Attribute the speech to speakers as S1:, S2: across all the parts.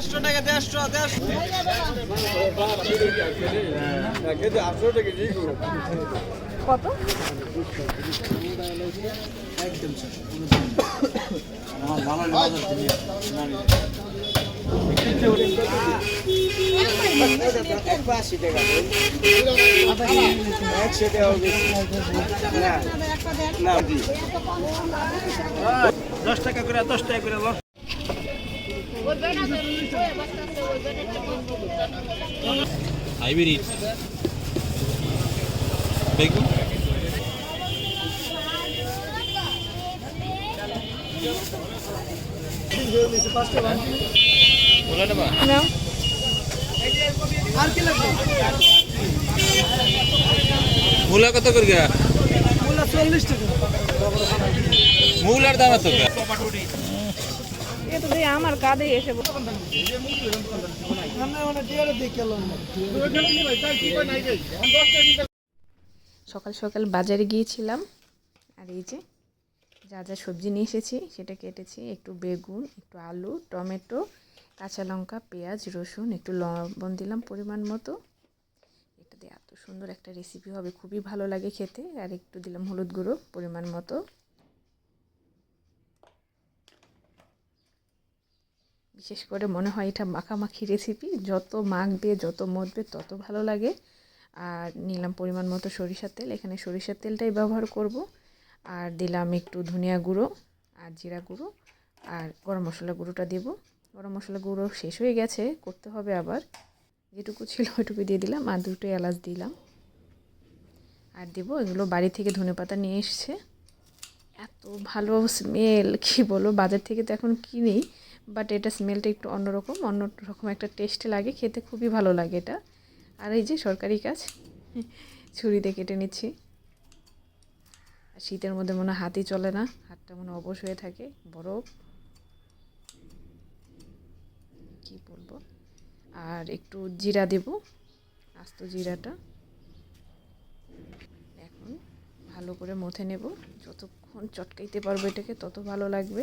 S1: দেড়শো টাকা দেড়শো দেড়শো।
S2: কত?
S1: টাকা একশো টাকা না না দশ টাকা করে দশ টাকা করে লস।
S3: হাইব্রিড বেগুন মূলা কত করে গা
S1: চল্লিশ টাকা।
S3: মূলার দাম গা
S2: আমার এসে। সকাল সকাল বাজারে গিয়েছিলাম, আর এই যে যা যা সবজি নিয়ে এসেছি সেটা কেটেছি, একটু বেগুন, একটু আলু, টমেটো, কাঁচা লঙ্কা, পেঁয়াজ, রসুন, একটু লবণ দিলাম পরিমাণ মতো এটা দিয়ে এত সুন্দর একটা রেসিপি হবে, খুবই ভালো লাগে খেতে, আর একটু দিলাম হলুদ গুঁড়ো পরিমাণ মতো বিশেষ করে মনে হয় এটা মাখামাখি রেসিপি যত মাখবে যত মদবে তত ভালো লাগে। আর নিলাম পরিমাণ মতো সরিষার তেল। এখানে সরিষার তেলটাই ব্যবহার করব। আর দিলাম একটু ধনিয়া গুঁড়ো আর জিরা গুঁড়ো আর গরম মশলা গুঁড়োটা দেব। গরম মশলা গুঁড়ো শেষ হয়ে গেছে, করতে হবে আবার। যেটুকু ছিল ওইটুকু দিয়ে দিলাম আর দুটো এলাচ দিলাম। আর দেবো এগুলো বাড়ি থেকে ধনেপাতা নিয়ে এসছে। এত ভালো স্মেল কি বলব? বাজার থেকে তো এখন কিনি বাট এটা স্মেলটা একটু অন্যরকম অন্য রকম একটা টেস্ট লাগে, খেতে খুবই ভালো লাগে এটা। আর এই যে সরকারি কাজ ছুরিতে কেটে নিচ্ছি। শীতের মধ্যে মনে হাতই চলে না, হাতটা মনে অবশ হয়ে থাকে, বরফ। কি বলব? আর একটু জিরা দেব, আস্ত জিরাটা। এখন ভালো করে মথে নেব যতক্ষণ চটকাইতে পারব এটাকে তত ভালো লাগবে।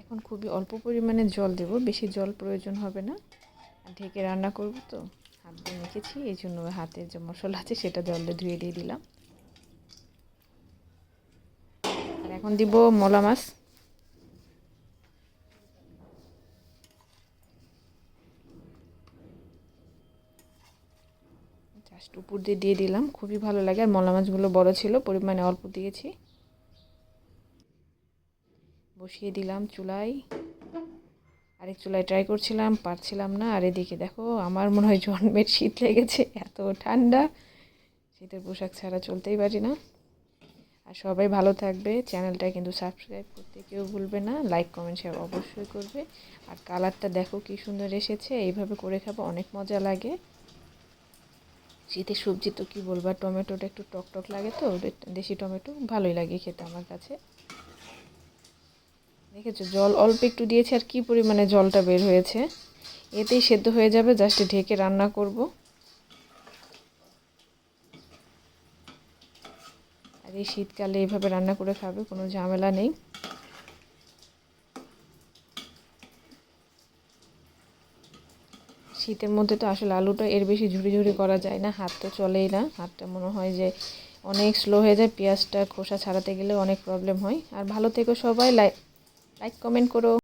S2: এখন খুবই অল্প পরিমাণে জল দেব, বেশি জল প্রয়োজন হবে না। ঢেকে রান্না করব তো, হাত দিয়ে মেখেছি, এই জন্য হাতের যে মশলা আছে সেটা জলে ধুয়ে দিয়ে দিলাম। আর এখন দিব মলা মাছ। জাস্ট উপর দিয়ে দিয়ে দিলাম। খুবই ভালো লাগে। আর মলা মাছগুলো বড় ছিল, পরিমাণে অল্প দিয়েছি। বসিয়ে দিলাম চুলায়। আরেক চুলায় ট্রাই করছিলাম, পারছিলাম না। আর এদিকে দেখো, আমার মনে হয় জন্মের শীত লেগেছে, এত ঠান্ডা। শীতের পোশাক ছাড়া চলতেই পারি না। আর সবাই ভালো থাকবে। চ্যানেলটা কিন্তু সাবস্ক্রাইব করতে কেউ ভুলবে না। লাইক কমেন্ট শেয়ার অবশ্যই করবে। আর কালারটা দেখো কি সুন্দর এসেছে। এইভাবে করে খাব, অনেক মজা লাগে। শীতের সবজি তো কী বলব টমেটোটা একটু টক টক লাগে তো দেশি টমেটো ভালোই লাগে খেতে আমার কাছে। দেখেছ, জল অল্প একটু দিয়েছি, আর কি পরিমাণে জলটা বের হয়েছে। এতেই সেদ্ধ হয়ে যাবে, জাস্ট ঢেকে রান্না করব। আর এই শীতকালে এইভাবে রান্না করে খাবে, কোনো ঝামেলা নেই। শীতের মধ্যে তো আসলে আলুটা এর বেশি ঝুড়ি ঝুড়ি করা যায় না, হাত তো চলেই না। হাতটা মনে হয় যে অনেক স্লো হয়ে যায়, পেঁয়াজটা খোসা ছাড়াতে গেলে অনেক প্রবলেম হয়। আর ভালো থেকো সবাই লাইক লাইক কমেন্ট করো।